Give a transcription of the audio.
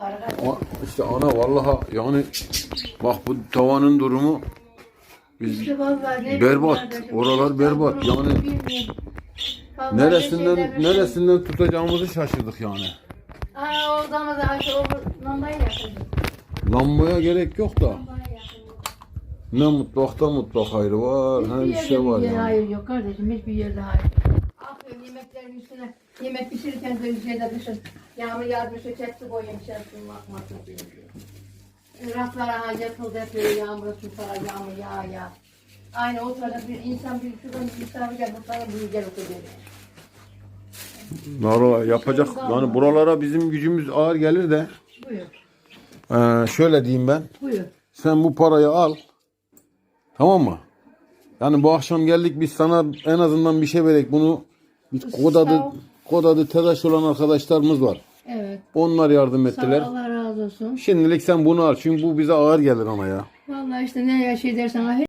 A- İşte ana vallahi yani bak bu tavanın durumu biz İşte berbat. Oralar berbat. Yani neresinden neresinden tutacağımızı şaşırdık yani. Aa o zaman da o lambayı yakındı. Lambaya gerek yok da. Ne mutfakta mutfak hayrı var, her bir şey var yani. hayır yok kardeşim hiçbir yerde hayır. Yemeklerin üstüne yemek pişirirken de üzerine düşün. Yağmur yağmış çekti koyayım içerisine bakmasın. Raflara ha yapıldı hep böyle yağmur tutara yağmur yağ yağ. Aynı o sırada bir insan bir şuradan bir misafir gel mutlaka bir gel dedi. Valla yapacak yani buralara bizim gücümüz ağır gelir de Buyur. eee, şöyle diyeyim ben. Buyur. Sen bu parayı al. Tamam mı? Yani bu akşam geldik biz sana en azından bir şey verek bunu bir kod adı, Sağ kod adı telaş olan arkadaşlarımız var. Evet. Onlar yardım Sağ ettiler. ol, Allah razı olsun. Şimdilik sen bunu al çünkü bu bize ağır gelir ama ya. Vallahi işte ne şey dersen